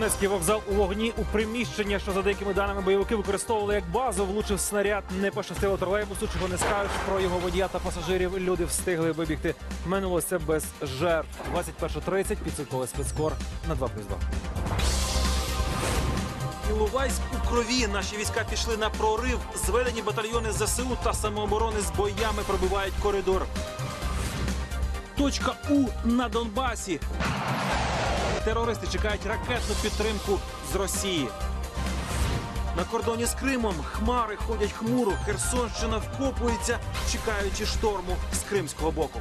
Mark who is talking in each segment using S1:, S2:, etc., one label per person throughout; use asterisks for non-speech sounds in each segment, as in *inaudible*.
S1: Донецький вокзал у вогні у приміщення, що за деякими даними бойовики використовували як базу, влучив снаряд. Не пощастило тролейбусу, чого не скажеш про його водія та пасажирів. Люди встигли вибігти. Минулося без жертв. 21.30 підсумковий спецкор на 2 плюс 2. Іловайськ у крові. Наші війська пішли на прорив. Зведені батальйони ЗСУ та самооборони з боями пробивають коридор. Точка У на Донбасі. Терористи чекають ракетну підтримку з Росії. На кордоні з Кримом хмари ходять хмуро. Херсонщина вкопується, чекаючи шторму з кримського боку.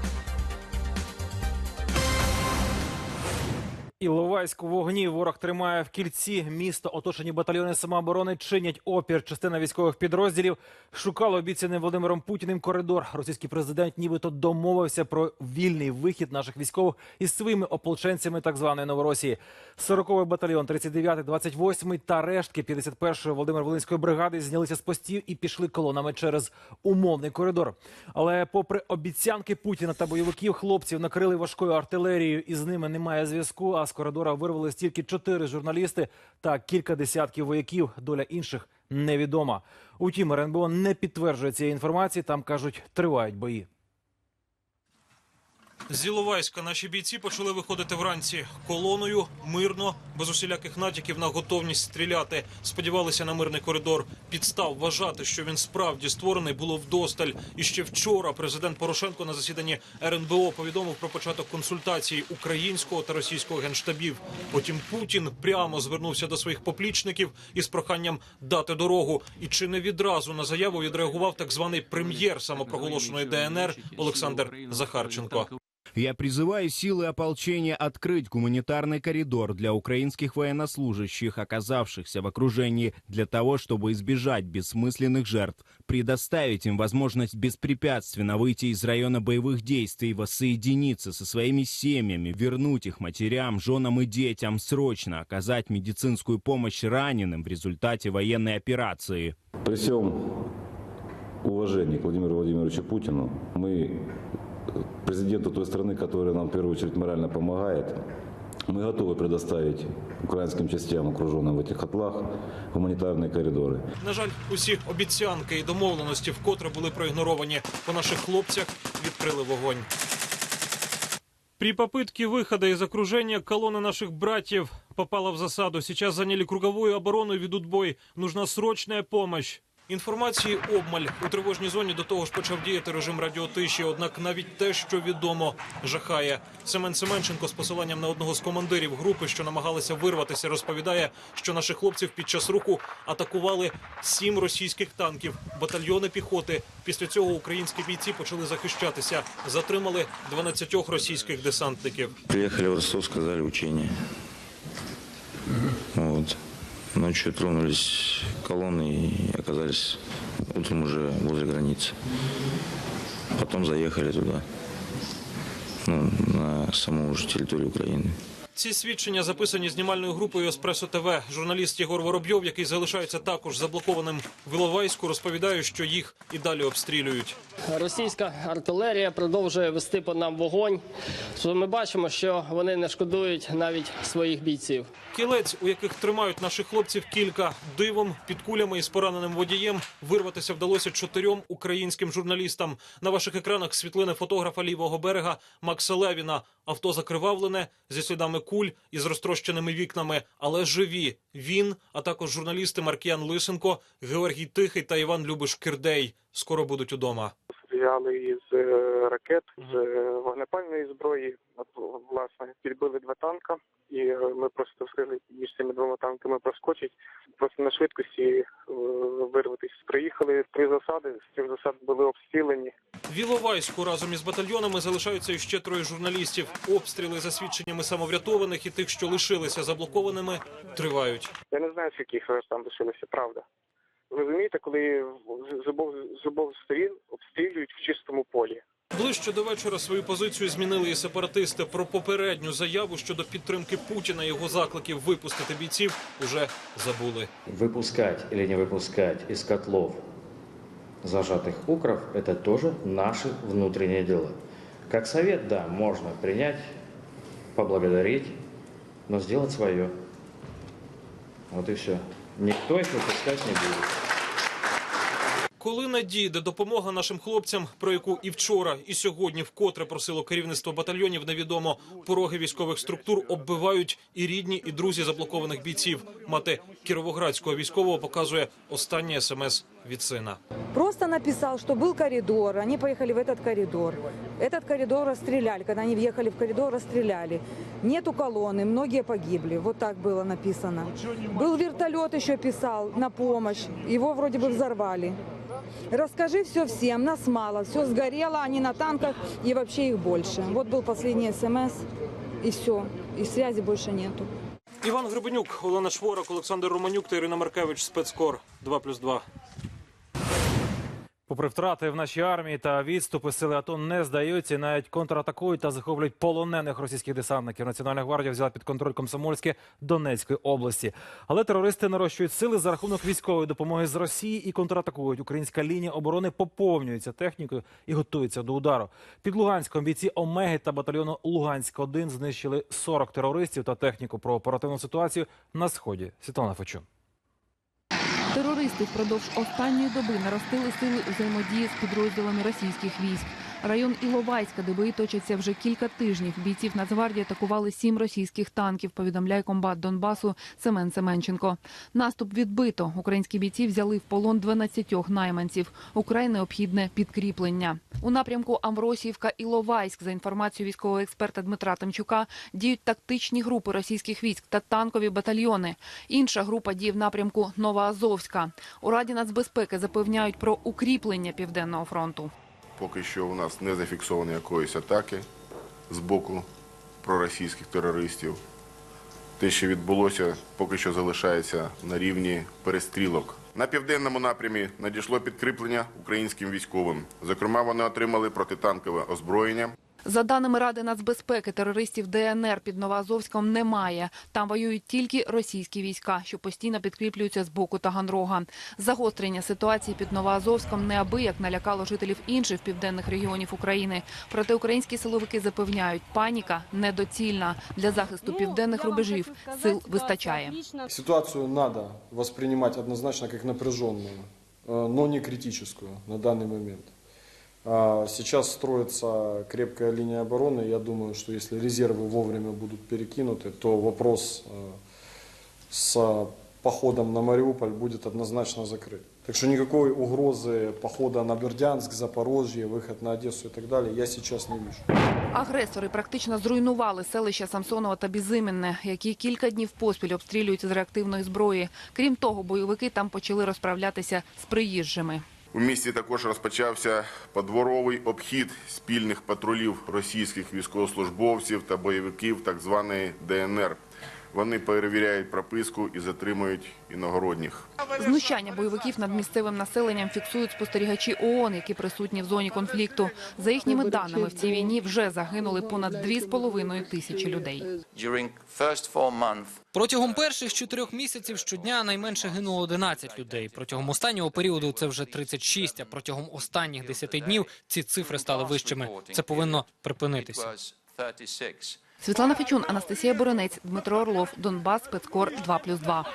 S1: Іловайськ у вогні ворог тримає в кільці місто. Оточені батальйони самооборони чинять опір. Частина військових підрозділів шукала обіцяний Володимиром Путіним коридор. Російський президент нібито домовився про вільний вихід наших військових із своїми ополченцями так званої Новоросії. 40-й батальйон, 39-й, 28-й та рештки 51-ї Володимир Волинської бригади знялися з постів і пішли колонами через умовний коридор. Але, попри обіцянки Путіна та бойовиків, хлопців накрили важкою артилерією, і з ними немає зв'язку. А з коридора вирвались тільки чотири журналісти та кілька десятків вояків. Доля інших невідома. Утім, РНБО не підтверджує цієї інформації. Там кажуть, тривають бої.
S2: З Іловайська наші бійці почали виходити вранці колоною, мирно, без усіляких натяків на готовність стріляти. Сподівалися на мирний коридор. Підстав вважати, що він справді створений, було вдосталь. І ще вчора президент Порошенко на засіданні РНБО повідомив про початок консультацій українського та російського генштабів. Потім Путін прямо звернувся до своїх поплічників із проханням дати дорогу. І чи не відразу на заяву відреагував так званий прем'єр самопроголошеної ДНР Олександр Захарченко.
S3: Я призываю силы ополчения открыть гуманитарный коридор для украинских военнослужащих, оказавшихся в окружении, для того, чтобы избежать бессмысленных жертв, предоставить им возможность беспрепятственно выйти из района боевых действий, воссоединиться со своими семьями, вернуть их матерям, женам и детям, срочно оказать медицинскую помощь раненым в результате военной операции.
S4: При всем уважении к Владимиру Владимировичу Путину, мы, президенту той страны, которая нам в первую очередь морально помогает, мы готовы предоставить украинским частям, окруженным в этих котлах, гуманитарные коридоры.
S2: На жаль, усі обіцянки і домовленості вкотре були проігноровані. По наших хлопцях відкрили вогонь. При попытке выхода из окружения колонна наших братьев попала в засаду. Сейчас заняли круговую оборону и ведут бой. Нужна срочная помощь. Інформації обмаль у тривожній зоні до того ж почав діяти режим радіотиші. Однак навіть те, що відомо, жахає. Семен Семенченко з посиланням на одного з командирів групи, що намагалися вирватися, розповідає, що наших хлопців під час руху атакували сім російських танків, батальйони піхоти. Після цього українські бійці почали захищатися. Затримали 12 російських десантників.
S5: Приехали в Ростов, сказали учение. Вот. Ночью тронулись колонны и оказались утром уже возле границы. Потом заехали туда, ну, на саму уже территорию Украины.
S2: Ці свідчення записані знімальною групою Еспресо ТВ. Журналіст Єгор Воробйов, який залишається також заблокованим в Іловайську, розповідає, що їх і далі обстрілюють.
S6: Російська артилерія продовжує вести по нам вогонь. Ми бачимо, що вони не шкодують навіть своїх бійців.
S2: Кілець, у яких тримають наших хлопців кілька дивом під кулями і з пораненим водієм, вирватися вдалося чотирьом українським журналістам. На ваших екранах світлини фотографа лівого берега Макса Левіна. Авто закривавлене зі слідами куль і з розтрощеними вікнами, але живі. Він, а також журналісти Маркіян Лисенко, Георгій Тихий та Іван Любиш Кирдей. Скоро будуть удома.
S7: стріляли із е, ракет, з е, вогнепальної зброї. Власне, підбили два танка, і е, ми просто встигли між цими двома танками проскочити. Просто на швидкості вирватися. Приїхали три засади. З цих засад були обстріляні.
S2: В Іловайську разом із батальйонами залишаються іще троє журналістів. Обстріли за свідченнями самоврятованих і тих, що лишилися заблокованими, тривають.
S7: Я не знаю, скільки їх там лишилося, правда. Розумієте, коли з- обох, з обох сторін обстрілюють в чистому полі.
S2: Ближче до вечора свою позицію змінили і сепаратисти. Про попередню заяву щодо підтримки Путіна його закликів випустити бійців уже забули.
S8: Выпускать или не выпускать из котлов зажатых укров – это тоже наши внутренние дела. Как совет, да, можно принять, поблагодарить, но сделать свое. Вот и все. Никто их выпускать не будет.
S2: Коли надійде допомога нашим хлопцям, про яку і вчора, і сьогодні вкотре просило керівництво батальйонів, невідомо пороги військових структур оббивають і рідні, і друзі заблокованих бійців. Мати кіровоградського військового показує останнє смс від сина.
S9: Просто написал, что был коридор, они поехали в этот коридор. Этот коридор расстреляли, когда они въехали в коридор, расстреляли. Нету колонны, многие погибли, вот так было написано. Был вертолет еще писал на помощь, его вроде бы взорвали. Расскажи все всем, нас мало, все сгорело, они на танках и вообще их больше. Вот был последний смс и все, и связи больше нету.
S2: Іван Гребенюк, Олена Шворак, Олександр Романюк та Ірина Маркевич. Спецкор 2+,2.
S1: Попри втрати в нашій армії та відступи, сили АТО не здаються і навіть контратакують та захоплюють полонених російських десантників. Національна гвардія взяла під контроль Комсомольське Донецької області. Але терористи нарощують сили за рахунок військової допомоги з Росії і контратакують. Українська лінія оборони поповнюється технікою і готується до удару. Під Луганськом бійці Омеги та батальйону Луганськ 1 знищили 40 терористів та техніку про оперативну ситуацію на сході. Світлана Фечун.
S10: Терористи впродовж останньої доби наростили сили взаємодії з підрозділами російських військ. Район Іловайська, де бої точаться вже кілька тижнів. Бійців Нацгвардії атакували сім російських танків. Повідомляє комбат Донбасу Семен Семенченко. Наступ відбито. Українські бійці взяли в полон 12 найманців. Украй необхідне підкріплення. У напрямку Амвросіївка Іловайськ, за інформацією військового експерта Дмитра Тимчука, діють тактичні групи російських військ та танкові батальйони. Інша група діє в напрямку Новоазовська. У Раді нацбезпеки запевняють про укріплення південного фронту.
S11: Поки що у нас не зафіксовано якоїсь атаки з боку проросійських терористів. Те, що відбулося, поки що залишається на рівні перестрілок. На південному напрямі надійшло підкріплення українським військовим. Зокрема, вони отримали протитанкове озброєння.
S10: За даними Ради нацбезпеки, терористів ДНР під Новоазовськом немає. Там воюють тільки російські війська, що постійно підкріплюються з боку Таганрога. Загострення ситуації під Новоазовськом неабияк налякало жителів інших південних регіонів України. Проте українські силовики запевняють, паніка недоцільна. Для захисту південних рубежів сил вистачає.
S12: Ситуацию надо воспринимать однозначно как напряженную, э, но не критическую на данный момент. А Сейчас строится крепкая линия обороны. Я думаю, что если резервы вовремя будут перекинуты, то вопрос э, с походом на Мариуполь будет однозначно закрыт. Так что никакой угрозы похода на Бердянск, Запорожье, выход на Одессу и так далее я сейчас не вижу.
S10: Агресори практично зруйнували селища Самсонова та Бізименне, які кілька днів поспіль обстрілюють з реактивної зброї. Крім того, бойовики там почали розправлятися з приїжджими.
S11: У місті також розпочався подворовий обхід спільних патрулів російських військовослужбовців та бойовиків так званої ДНР. Вони перевіряють прописку і затримують іногородніх.
S10: Знущання бойовиків над місцевим населенням фіксують спостерігачі ООН, які присутні в зоні конфлікту. За їхніми даними, в цій війні вже загинули понад 2,5 тисячі людей.
S13: Протягом перших чотирьох місяців щодня найменше гинуло 11 людей. Протягом останнього періоду це вже 36, а протягом останніх 10 днів ці цифри стали вищими. Це повинно припинитися.
S10: Світлана Фічун, Анастасія Боронець, Дмитро Орлов, Донбас, Спецкор 2+,2.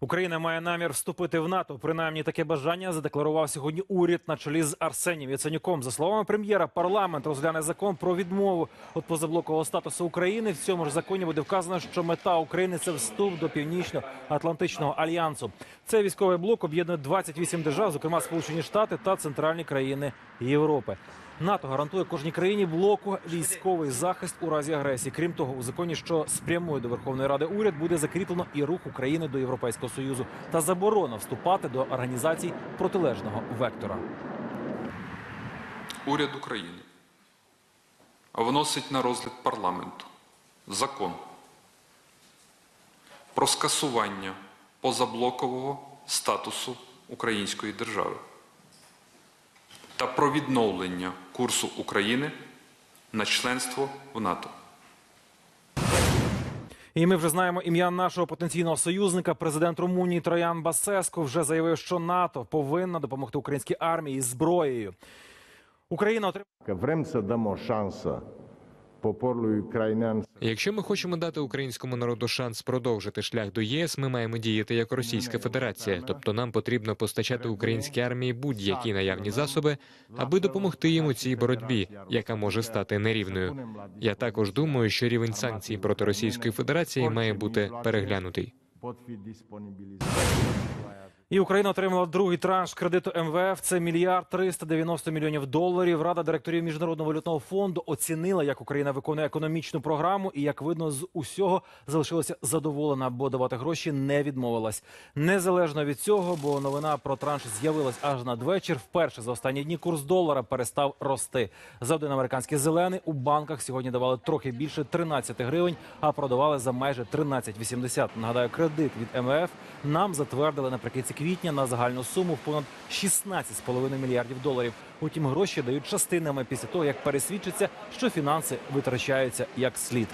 S1: Україна має намір вступити в НАТО. Принаймні таке бажання задекларував сьогодні уряд на чолі з Арсенієм Яценюком. За словами прем'єра, парламент розгляне закон про відмову від позаблокового статусу України. В цьому ж законі буде вказано, що мета України це вступ до північно-атлантичного альянсу. Цей військовий блок об'єднує 28 держав, зокрема Сполучені Штати та центральні країни Європи. НАТО гарантує кожній країні блоку військовий захист у разі агресії. Крім того, у законі, що спрямує до Верховної Ради уряд, буде закріплено і рух України до Європейського союзу та заборона вступати до організацій протилежного вектора.
S14: Уряд України вносить на розгляд парламенту закон про скасування позаблокового статусу української держави та про відновлення курсу України на членство в НАТО.
S1: І ми вже знаємо ім'я нашого потенційного союзника. Президент Румунії Троян Басеско вже заявив, що НАТО повинна допомогти українській армії зброєю. Україна
S15: отримає. Времце дамо șansă poporului ucrainean
S16: Якщо ми хочемо дати українському народу шанс продовжити шлях до ЄС, ми маємо діяти як Російська Федерація. Тобто нам потрібно постачати українській армії будь-які наявні засоби, аби допомогти їм у цій боротьбі, яка може стати нерівною. Я також думаю, що рівень санкцій проти Російської Федерації має бути переглянутий.
S1: І Україна отримала другий транш кредиту МВФ. Це мільярд 390 мільйонів доларів. Рада директорів міжнародного валютного фонду оцінила, як Україна виконує економічну програму, і як видно з усього залишилася задоволена, бо давати гроші не відмовилась. Незалежно від цього, бо новина про транш з'явилась аж надвечір. Вперше за останні дні курс долара перестав рости. За один американський зелений у банках сьогодні давали трохи більше 13 гривень, а продавали за майже 13,80. Нагадаю, кредит від МВФ нам затвердили наприкінці квітня на загальну суму в понад 16,5 мільярдів доларів. Утім, гроші дають частинами після того, як пересвідчиться, що фінанси витрачаються як слід.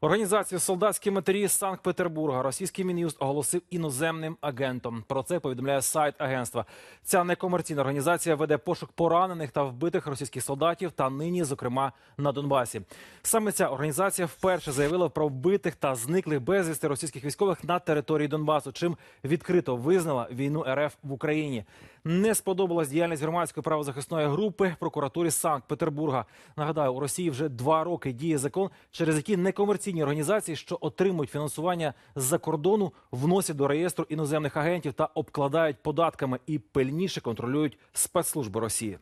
S1: Організацію солдатські матері з Санкт-Петербурга російський мін'юст оголосив іноземним агентом. Про це повідомляє сайт агентства. Ця некомерційна організація веде пошук поранених та вбитих російських солдатів та нині, зокрема, на Донбасі. Саме ця організація вперше заявила про вбитих та зниклих безвісти російських військових на території Донбасу, чим відкрито визнала війну РФ в Україні. Не сподобалась діяльність громадської правозахисної групи прокуратурі Санкт-Петербурга. Нагадаю, у Росії вже два роки діє закон, через який некомерційні організації, що отримують фінансування з-за кордону, вносять до реєстру іноземних агентів та обкладають податками і пильніше контролюють спецслужби Росії.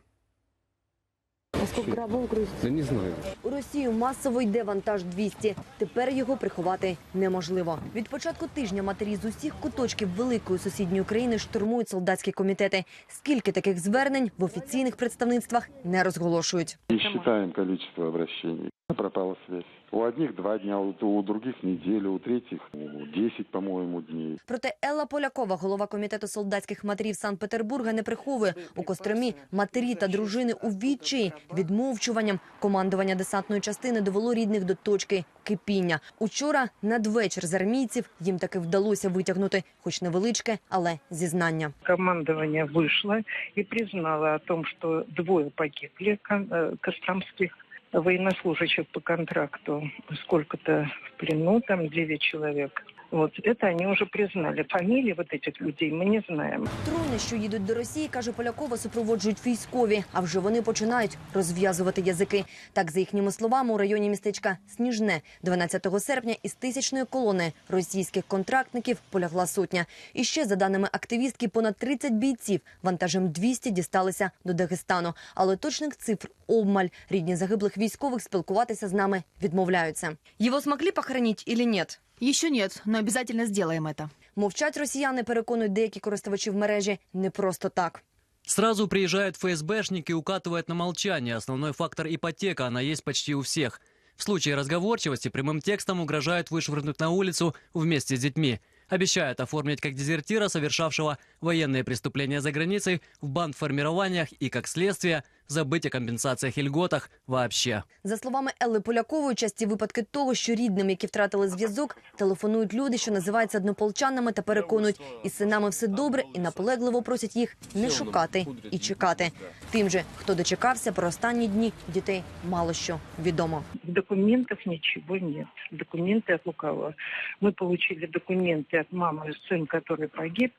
S17: Сколько грабов грузить?
S18: Да не знаю.
S17: У Росію масово йде вантаж 200. Тепер його приховати неможливо. Від початку тижня матері з усіх куточків великої сусідньої країни штурмують солдатські комітети. Скільки таких звернень в офіційних представництвах не розголошують.
S19: Не вважаємо кількість обращений. Пропала связь. У одних два дня, у, у других неделю, у третьих ну, 10, по-моему, дней.
S17: Проте Елла Полякова, голова комітету солдатських матерів Санкт-Петербурга, не приховує. У Костромі матері та дружини у відчаї відмовчуванням командування десантної частини довело рідних до точки кипіння. Учора надвечір з армійців їм таки вдалося витягнути, хоч невеличке, але зізнання.
S20: Командование вышло и признало о том, что двое погибли э, костромских военнослужащих по контракту, сколько-то в плену, там 9 человек. Вот это они уже признали. Фамилии вот этих людей мы не знаем.
S17: Трони, що їдуть до Росії, каже Полякова, супроводжують військові, а вже вони починають розв'язувати язики. Так, за їхніми словами, у районі містечка Сніжне 12 серпня із тисячної колони російських контрактників полягла сотня. І ще, за даними активістки, понад 30 бійців вантажем 200 дісталися до Дагестану. Але точних цифр обмаль. Рідні загиблих військових спілкуватися з нами відмовляються. Його змогли похоронити чи ні?
S21: Еще нет, но обязательно сделаем это.
S17: Мовчать росіяни, переконують деякі користувачі в мережі, не просто так.
S22: Сразу приезжают ФСБшники и укатывают на молчание. Основной фактор ипотека, она есть почти у всех. В случае разговорчивости прямым текстом угрожают вышвырнуть на улицу вместе с детьми. Обещают оформить как дезертира, совершавшего военные преступления за границей, в бандформированиях и, как следствие, забыть о компенсациях и льготах вообще.
S17: За словами Елли Полякової, часті випадки того, що рідним, які втратили зв'язок, телефонують люди, що називаються однополчанами та переконують, із синами все добре і наполегливо просять їх не шукати і чекати. Тим же, хто дочекався, про останні дні дітей мало що відомо.
S20: Документов ничего нет. Документы от Лукава. Мы получили документы от мамы, сын, который погиб.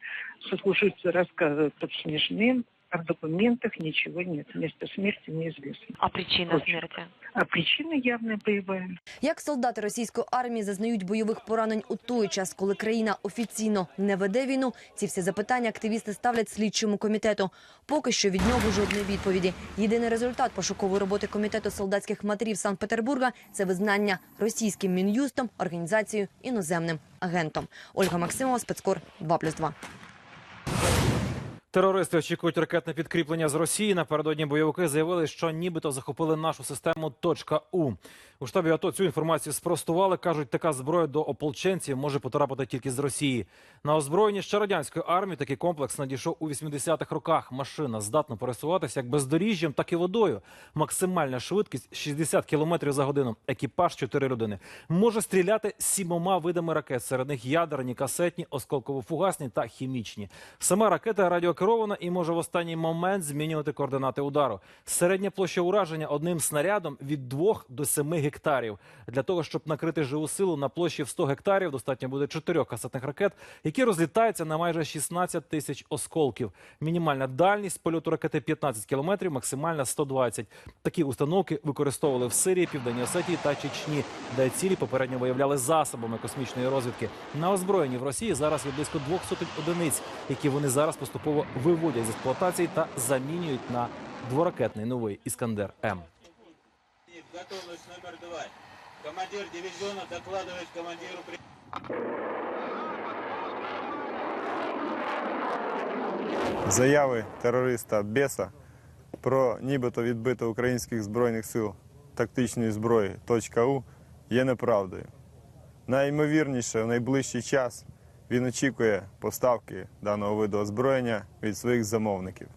S20: Сослуживцы рассказывают под Снежным. А в документах ничего нет. Место смерти неизвестно.
S17: А причина смерті?
S20: А причина явная боевая.
S17: Як солдати російської армії зазнають бойових поранень у той час, коли країна офіційно не веде війну, ці всі запитання активісти ставлять слідчому комітету. Поки що від нього жодної відповіді. Єдиний результат пошукової роботи комітету солдатських матерів Санкт-Петербурга – це визнання російським мін'юстом організацією іноземним агентом. Ольга Максимова, спецкор 2+,2.
S1: Терористи очікують ракетне підкріплення з Росії. Напередодні бойовики заявили, що нібито захопили нашу систему «Точка У». У штабі АТО цю інформацію спростували. кажуть, така зброя до ополченців може потрапити тільки з Росії. На озброєнні ще радянської армії такий комплекс надійшов у 80-х роках. Машина здатна пересуватися як бездоріжжям, так і водою. Максимальна швидкість 60 км за годину. Екіпаж 4 людини. Може стріляти сімома видами ракет. Серед них ядерні, касетні, осколково-фугасні та хімічні. Сама ракета радіоактивна керована і може в останній момент змінювати координати удару. Середня площа ураження одним снарядом від 2 до 7 гектарів. Для того, щоб накрити живу силу на площі в 100 гектарів, достатньо буде чотирьох касетних ракет, які розлітаються на майже 16 тисяч осколків. Мінімальна дальність польоту ракети 15 кілометрів, максимальна 120. Такі установки використовували в Сирії, Південній Осетії та Чечні, де цілі попередньо виявляли засобами космічної розвідки. На озброєнні в Росії зараз є близько двох сотень одиниць, які вони зараз поступово виводять з експлуатації та замінюють на дворакетний новий Іскандер М.
S23: Готовность номер два. Командир дивизиона докладывает командиру.
S18: Заяви терориста Беса про нібито відбито українських збройних сил тактичної зброї .у є неправдою. Найімовірніше, в найближчий час він очікує поставки даного виду озброєння від своїх замовників.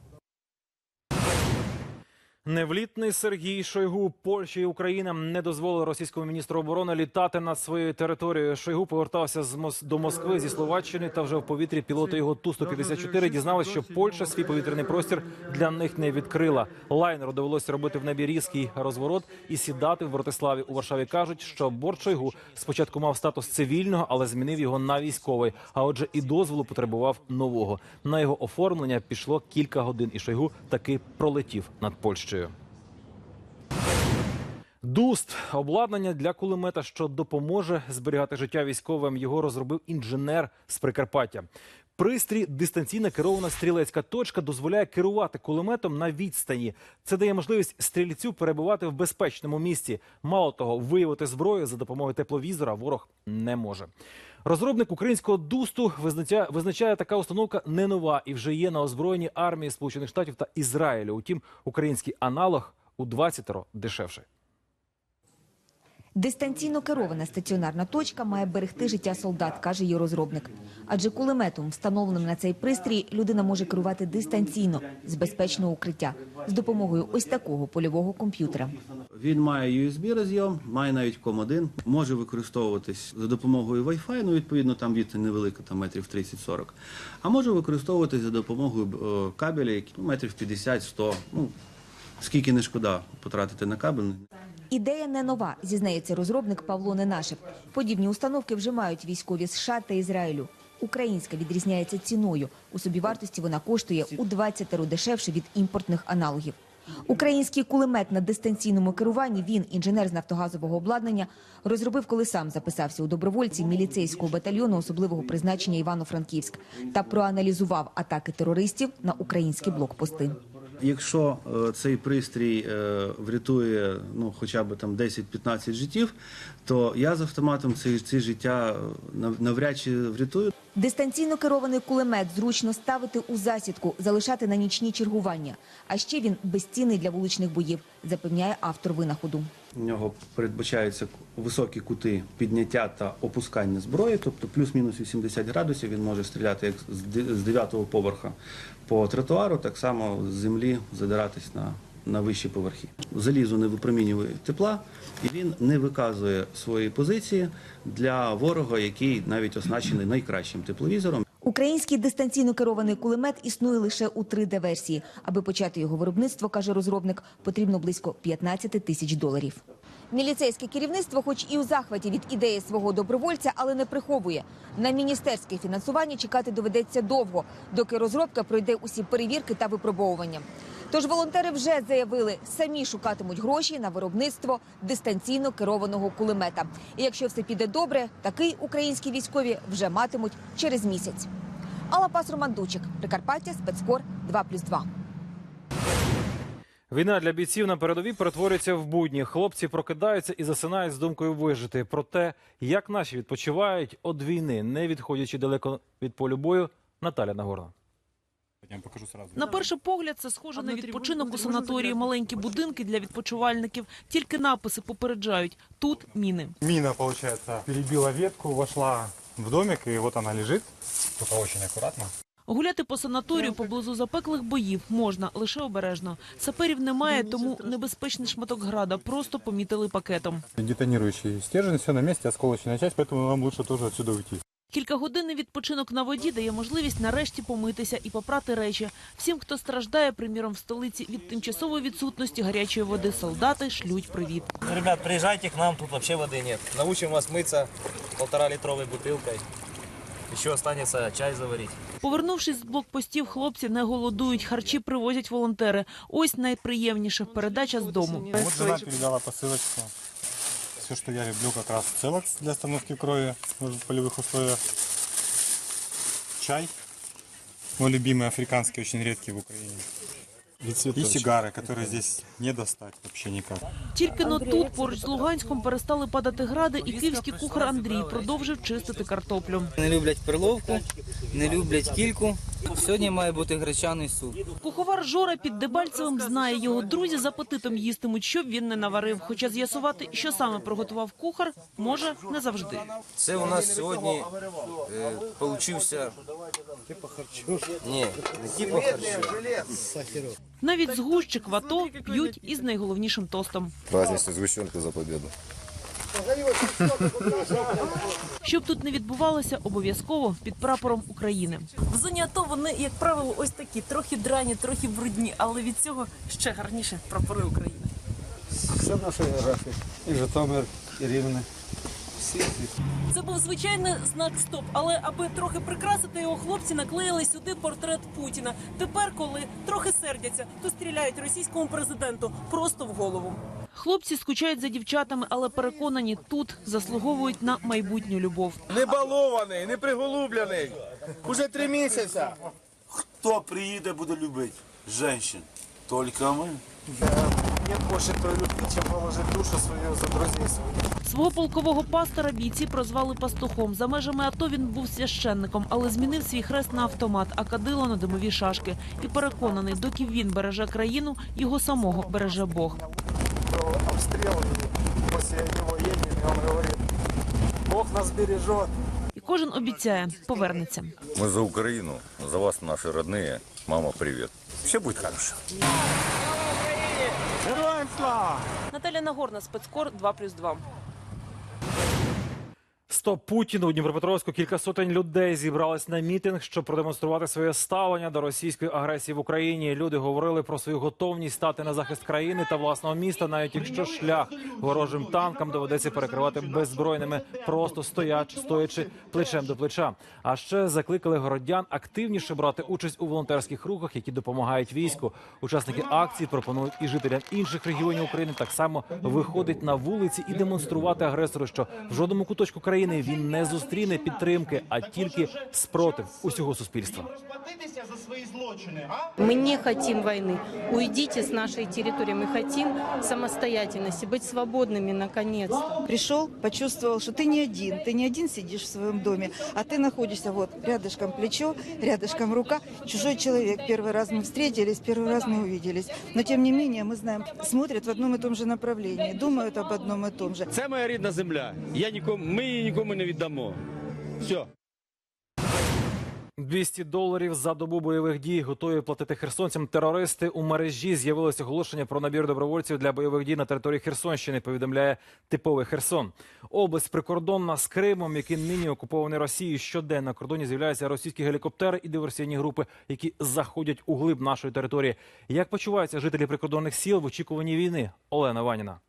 S1: Невлітний Сергій Шойгу Польща і Україна не дозволили російському міністру оборони літати над своєю територією. Шойгу повертався з Мос- до Москви зі Словаччини та вже в повітрі пілоти його ту 154 дізналися, що Польща свій повітряний простір для них не відкрила. Лайнеру довелося робити в небі різкий розворот і сідати в Братиславі. У Варшаві кажуть, що борт Шойгу спочатку мав статус цивільного, але змінив його на військовий. А отже, і дозволу потребував нового. На його оформлення пішло кілька годин, і Шойгу таки пролетів над Польщею. Дуст обладнання для кулемета, що допоможе зберігати життя військовим. Його розробив інженер з Прикарпаття. Пристрій дистанційна керована стрілецька точка дозволяє керувати кулеметом на відстані. Це дає можливість стрільцю перебувати в безпечному місці. Мало того, виявити зброю за допомогою тепловізора ворог не може. Розробник українського дусту визначає, визначає така установка не нова і вже є на озброєнні армії Сполучених Штатів та Ізраїлю. Утім, український аналог у 20 дешевший.
S24: Дистанційно керована стаціонарна точка має берегти життя солдат, каже її розробник. Адже кулеметом, встановленим на цей пристрій, людина може керувати дистанційно з безпечного укриття з допомогою ось такого польового комп'ютера.
S25: Він має USB розйом, має навіть COM1, може використовуватись за допомогою Wi-Fi, ну відповідно там відстань невелика, там метрів 30-40, а може використовуватись за допомогою е, кабеля, які ну, метрів 50-100, ну скільки не шкода потратити на кабель.
S24: Ідея не нова, зізнається розробник Павло Ненашев. Подібні установки вже мають військові США та Ізраїлю. Українська відрізняється ціною. У собівартості вона коштує у 20 дешевше від імпортних аналогів. Український кулемет на дистанційному керуванні він, інженер з нафтогазового обладнання, розробив, коли сам записався у добровольці міліцейського батальйону особливого призначення Івано-Франківськ та проаналізував атаки терористів на українські блокпости.
S25: Якщо е, цей пристрій е, врятує ну, хоча б там 10-15 життів, то я з автоматом ці, ці життя е, навряд чи врятую.
S24: Дистанційно керований кулемет зручно ставити у засідку, залишати на нічні чергування. А ще він безцінний для вуличних боїв, запевняє автор винаходу.
S25: У нього передбачаються високі кути підняття та опускання зброї, тобто плюс-мінус 80 градусів. Він може стріляти як з 9-го поверха по тротуару, так само з землі задиратись на, на вищі поверхи. Залізо не випромінює тепла, і він не виказує свої позиції для ворога, який навіть оснащений найкращим тепловізором.
S24: Український дистанційно керований кулемет існує лише у 3D-версії. Аби почати його виробництво, каже розробник, потрібно близько 15 тисяч доларів. Міліцейське керівництво, хоч і у захваті від ідеї свого добровольця, але не приховує. На міністерське фінансування чекати доведеться довго, доки розробка пройде усі перевірки та випробовування. Тож волонтери вже заявили, самі шукатимуть гроші на виробництво дистанційно керованого кулемета. І якщо все піде добре, такий українські військові вже матимуть через місяць. Алла Пас Роман Дучик, Прикарпаття, спецкор 2+,2.
S1: Війна для бійців на передовій перетворюється в будні. Хлопці прокидаються і засинають з думкою вижити. Про те, як наші відпочивають від війни, не відходячи далеко від полю бою, Наталя Нагорна.
S26: На перший погляд, це схоже на відпочинок у санаторії. Маленькі будинки для відпочивальників. Тільки написи попереджають. Тут міни.
S27: Мина, получается, перебила ветку, вошла в домик, и вот она лежит. Только очень аккуратно.
S26: Гуляти по санаторію поблизу запеклих боїв можна лише обережно. Саперів немає, тому небезпечний шматок града просто помітили пакетом.
S27: Детонирующий стержень, все на месте, осколочная часть, поэтому вам лучше тоже отсюда уйти.
S26: Кількагодинний відпочинок на воді дає можливість нарешті помитися і попрати речі. Всім, хто страждає, приміром, в столиці від тимчасової відсутності гарячої води, солдати шлють привіт.
S28: Ребят, приезжайте к нам, тут вообще воды нет. Научим вас мыться полтора-литровой бутылкой. Еще останется чай заварить.
S26: Повернувшись з блокпостів, хлопці не голодують, харчі привозять волонтери. Ось найприємніше – передача з дому.
S27: Вот жена передала посылочку. Все, что я люблю, как раз целокс для остановки крови в полевых условиях. Чай. Мой любимый африканский, очень редкий в Украине. И сигары, которые здесь не достать вообще никак.
S26: Тільки но тут, поруч з Луганськом, перестали падати гради, і київський кухар Андрій продовжив чистити картоплю.
S29: Не люблять перловку, не люблять кільку. Сьогодні має бути гречаний суп.
S26: Куховар Жора під Дебальцевим знає, його друзі з апетитом їстимуть, щоб він не наварив. Хоча з'ясувати, що саме приготував кухар, може не завжди.
S29: Це у нас сьогодні е, получився... Ні, не типу харчу.
S26: Навіть згущик в АТО п'ють із найголовнішим тостом.
S30: Праздничную сгущенку за победу.
S26: Щоб тут не відбувалося, обов'язково під прапором України.
S31: В зоні АТО вони, як правило, ось такі, трохи драні, трохи брудні, але від цього ще гарніше прапори України.
S32: Все наша географія. І Житомир, і Рівне. Всі.
S31: Це був звичайний знак стоп, але аби трохи прикрасити його, хлопці наклеїли сюди портрет Путіна. Тепер, коли трохи сердяться, то стріляють російському президенту просто в голову.
S26: Хлопці скучають за дівчатами, але переконані, тут заслуговують на майбутню любов.
S33: Не балований, не приголублений. Уже три місяці.
S34: Хто приїде, буде любити? Женщин. Тільки ми.
S32: Нет больше той любви, чем положить душу свою за друзей своих.
S26: Свого полкового пастора бійці прозвали пастухом. За межами АТО він був священником, але змінив свій хрест на автомат, а кадило на димові шашки. І переконаний, доки він береже країну, його самого береже Бог.
S32: Обстрел и после него едем, и Бог нас бережет.
S26: І кожен обіцяє повернеться.
S35: Мы за Украину, за вас, наши родные. Мама, привет. Все будет хорошо.
S32: Героям слава!
S31: Наталя Нагорна, спецкор 2+,2.
S1: Стоп Путіну у Дніпропетровську кілька сотень людей зібрались на мітинг, щоб продемонструвати своє ставлення до російської агресії в Україні. Люди говорили про свою готовність стати на захист країни та власного міста, навіть якщо шлях ворожим танкам доведеться перекривати беззбройними, просто стояч, стоячи плечем до плеча. А ще закликали городян активніше брати участь у волонтерських рухах, які допомагають війську. Учасники акції пропонують і жителям інших регіонів України так само виходить на вулиці і демонструвати агресору, що в жодному куточку країни він не зустріне підтримки, а тільки спротив усього суспільства.
S36: Мы не хотим войны. Уйдите с нашей территории. Мы хотим самостоятельности, быть свободными наконец-то.
S37: Пришел, почувствовал, что ты не один, ты не один сидишь в своем доме, а ты находишься вот рядышком плечо, рядышком рука, чужой человек. Первый раз мы встретились, первый раз мы увиделись. Но тем не менее, мы знаем, смотрят в одном и том же направлении, думают об одном и том же.
S38: Це моя рідна земля. Я нікому, ми її нікому не віддамо. Все.
S1: 200 доларів за добу бойових дій готові платити херсонцям терористи. У мережі з'явилось оголошення про набір добровольців для бойових дій на території Херсонщини. Повідомляє типовий Херсон. Область прикордонна з Кримом, який нині окупований Росією. Щоденно на кордоні з'являються російські гелікоптери і диверсійні групи, які заходять у глиб нашої території. Як почуваються жителі прикордонних сіл в очікуванні війни? Олена Ваніна.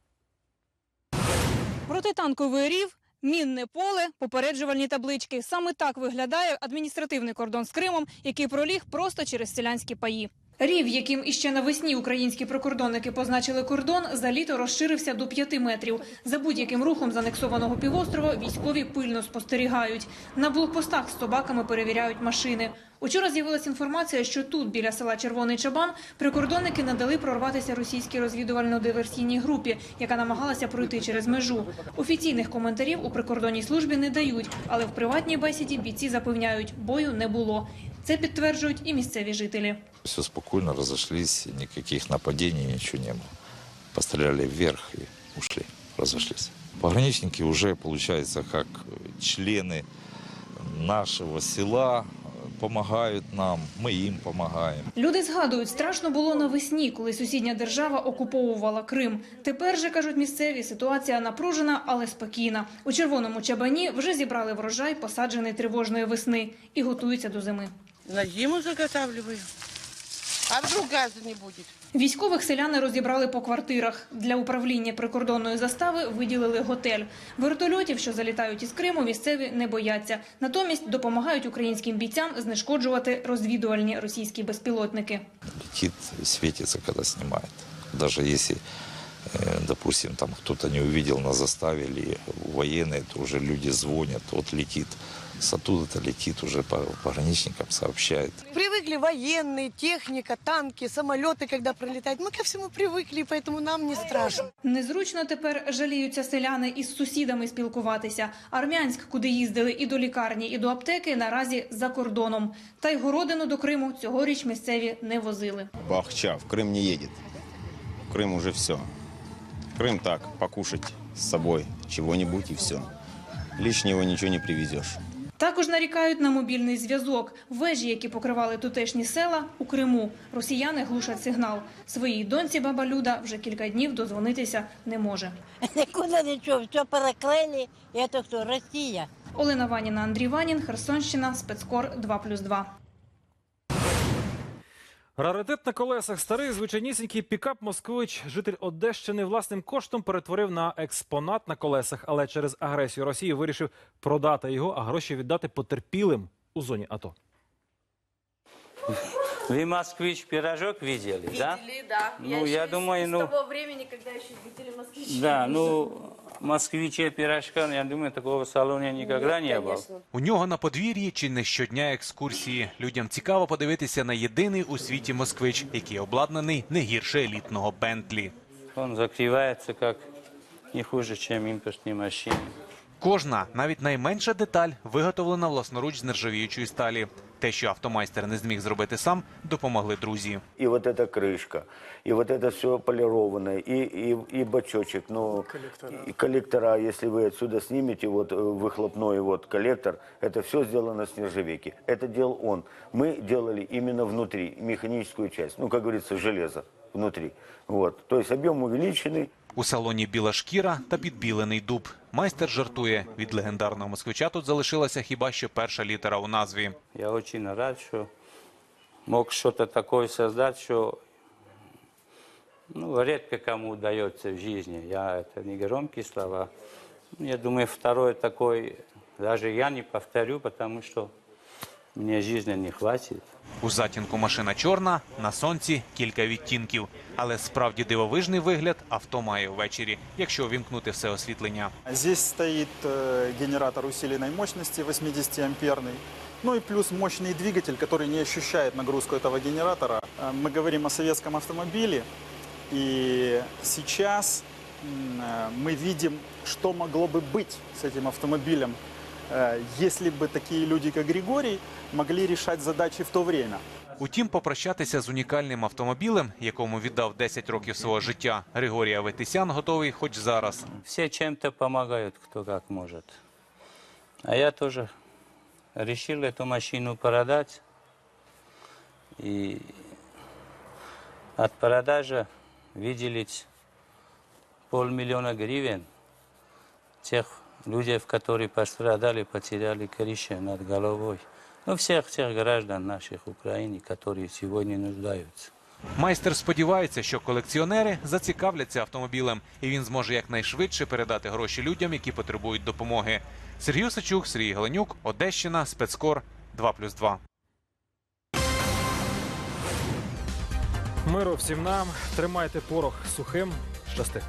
S39: Протитанковий рів, мінне поле, попереджувальні таблички. Саме так виглядає адміністративний кордон з Кримом, який проліг просто через селянські паї. Рів, яким іще навесні українські прикордонники позначили кордон, за літо розширився до 5 метрів. За будь-яким рухом з анексованого півострова військові пильно спостерігають. На блокпостах з собаками перевіряють машини. Учора з'явилася інформація, що тут, біля села Червоний Чабан, прикордонники надали прорватися російській розвідувально-диверсійній групі, яка намагалася пройти через межу. Офіційних коментарів у прикордонній службі не дають, але в приватній бесіді бійці запевняють, бою не було. Це підтверджують і місцеві жителі.
S40: Все спокойно разошлись, никаких нападений, ничего не было. Постреляли вверх и ушли, разошлись. Пограничники уже, получается, как члены нашего села, помогают нам, мы им помогаем.
S39: Люди згадують, страшно було навесні, коли сусідня держава окуповувала Крим. Тепер же кажуть місцеві, ситуація напружена, але спокійна. У червоному чабані вже зібрали врожай, посаджений тривожної весни, і готуються до зими.
S41: На зиму заготавливаю. А вдруг газа не будет?
S39: Військових селяни розібрали по квартирах. Для управління прикордонної застави виділили готель. Вертольотів, що залітають із Криму, місцеві не бояться. Натомість допомагають українським бійцям знешкоджувати розвідувальні російські безпілотники.
S40: Летит, светится, когда снимает. Даже если, э, допустим, там кто-то не увидел на заставе или военные, то уже люди звонят, вот летит С оттуда-то летит, уже по пограничникам сообщает.
S41: Привыкли военные, техника, танки, самолеты, когда пролетают. Мы ко всему привыкли, поэтому нам не страшно.
S39: Незручно тепер жаліються селяни із сусідами спілкуватися. Армянськ, куди їздили і до лікарні, і до аптеки, наразі за кордоном. Та й городину до Криму цьогоріч місцеві не возили.
S42: Бахча в Крым не едет. В Крым уже все. Крым так, покушать с собой чего-нибудь и все. Лишнего ничего не привезешь.
S39: Також нарікають на мобільний зв'язок. Вежі, які покривали тутешні села, у Криму. Росіяни глушать сигнал. Своїй доньці баба Люда вже кілька днів дозвонитися не може. *laughs*
S43: Нікуди нічого, все переклеїли. Я то хто? Росія.
S39: Олена Ваніна, Андрій Ванін, Херсонщина, спецкор 2+,2.
S1: Раритет на колесах старий звичайнісінький пікап Москвич, житель Одещини, власним коштом перетворив на експонат на колесах, але через агресію Росії вирішив продати його, а гроші віддати потерпілим у зоні АТО.
S44: Вы москвич пирожок видели, да?
S45: Видели, да.
S44: Ну,
S45: я,
S44: я
S45: еще
S44: думаю,
S45: с,
S44: ну-
S45: с того времени, когда еще видели москвичи.
S44: Да, ну, москвиче пирожка, я думаю, такого в салоне никогда
S45: Нет,
S44: не было.
S45: конечно.
S46: У нього на подвір'ї чи не щодня екскурсії. Людям цікаво подивитися на єдиний у світі москвич, який обладнаний не гірше елітного Бентлі.
S44: Он закрывается как не хуже, чем импортные машины.
S46: Кожна, навіть найменша деталь, виготовлена власноруч з нержавіючої сталі. Те, що автомайстер не зміг зробити сам, допомогли друзі.
S47: И вот эта крышка, и вот это все полированное, и, и, и бачочек, ну, и коллектора, если вы отсюда снимете, вот э, выхлопной вот коллектор, это все сделано с нержавейки. Это делал он. Мы делали именно внутри, механическую часть, ну, как говорится, железо внутри. Вот. То есть объем увеличенный,
S46: У салоні біла шкіра та підбілений дуб. Майстер жартує. Від легендарного москвича тут залишилася хіба що перша літера у назві.
S44: Я очень рад, що мог щось таке створити, що ну, редко кому вдається в жизни. Я, це не громкі слова. Я думаю, второй такой даже я не повторю, потому что мне жизни не хватит.
S46: У затінку машина чорна, на сонці кілька відтінків. Але справді дивовижний вигляд авто має ввечері, якщо увімкнути все освітлення.
S32: Здесь стоит э, генератор усиленной мощности 80-амперный. Ну и плюс мощный двигатель, который не ощущает нагрузку этого генератора. Э, Мы говорим о советском автомобиле. И сейчас м, э, мы видим, что могло бы быть с этим автомобилем, э, если бы такие люди, как Григорий, могли решать задачи в то время.
S46: Утім, попрощатися з унікальним автомобілем, якому віддав 10 років свого життя, Григорій Аветисян готовий хоч зараз.
S44: Все чем-то помогают, кто как может. А я тоже решил эту машину продать. И от продажи выделить полмиллиона гривен тех людей, которые пострадали, потеряли крышу над головой. Ну, всех тех граждан наших Украины, которые сегодня нуждаются.
S46: Майстер сподівається, що колекціонери зацікавляться автомобілем, і він зможе якнайшвидше передати гроші людям, які потребують допомоги. Сергій Сачук, Сергій Галенюк, Одещина, спецкор 2+,2.
S1: Миру всім нам. Тримайте порох сухим. Щасти.